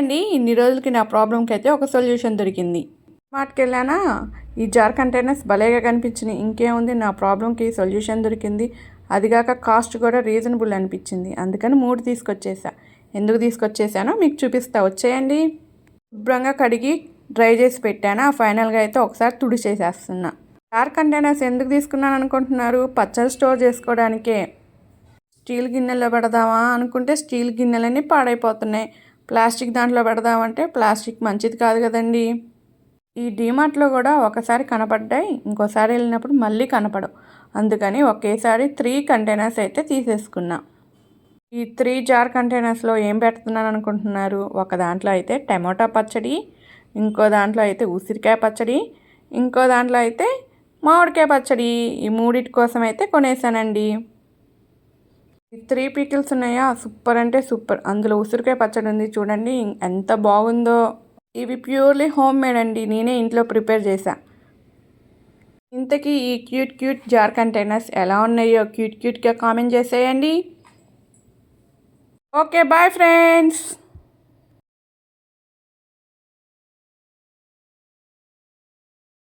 అండి ఇన్ని రోజులకి నా ప్రాబ్లంకి అయితే ఒక సొల్యూషన్ దొరికింది. మార్ట్కి వెళ్ళానా ఈ జార్ కంటైనర్స్ భలేగా కనిపించినాయి. ఇంకేముంది నా ప్రాబ్లంకి సొల్యూషన్ దొరికింది. అదిగాక కాస్ట్ కూడా రీజనబుల్ అనిపించింది. అందుకని మూడు తీసుకొచ్చేసా. ఎందుకు తీసుకొచ్చేసానో మీకు చూపిస్తా. వచ్చేయండి. శుభ్రంగా కడిగి డ్రై చేసి పెట్టాను? ఆ ఫైనల్గా అయితే ఒకసారి తుడిచేసేస్తున్నా. జార్ కంటైనర్స్ ఎందుకు తీసుకున్నాను అనుకుంటున్నారు? పచ్చడి స్టోర్ చేసుకోవడానికే. స్టీల్ గిన్నెలో పెడదామా అనుకుంటే స్టీల్ గిన్నెలన్నీ పాడైపోతున్నాయి. ప్లాస్టిక్ దాంట్లో పెడదామంటే ప్లాస్టిక్ మంచిది కాదు కదండి. ఈ డీమార్ట్లో కూడా ఒకసారి కనపడ్డాయి ఇంకోసారి వెళ్ళినప్పుడు మళ్ళీ కనపడవు. అందుకని ఒకేసారి త్రీ కంటైనర్స్ అయితే తీసేసుకున్నా. ఈ త్రీ జార్ కంటైనర్స్లో ఏం పెడుతున్నాను అనుకుంటున్నారు? ఒక దాంట్లో అయితే టమోటా పచ్చడి ఇంకో దాంట్లో అయితే ఉసిరికాయ పచ్చడి ఇంకో దాంట్లో అయితే మామిడికాయ పచ్చడి. ఈ మూడిటి కోసం అయితే కొనేసానండి. త్రీ పీకిల్స్ ఉన్నాయా? సూపర్ అంటే సూపర్. అందులో ఉసిరికాయ పచ్చడి ఉంది చూడండి. ఎంత బాగుందో. ఇవి ప్యూర్లీ హోమ్ మేడ్ అండి. నేనే ఇంట్లో ప్రిపేర్ చేశా. ఇంతకీ ఈ క్యూట్ క్యూట్ జార్ కంటైనర్స్ ఎలా ఉన్నాయో క్యూట్ క్యూట్గా కామెంట్ చేసేయండి. Okay bye friends.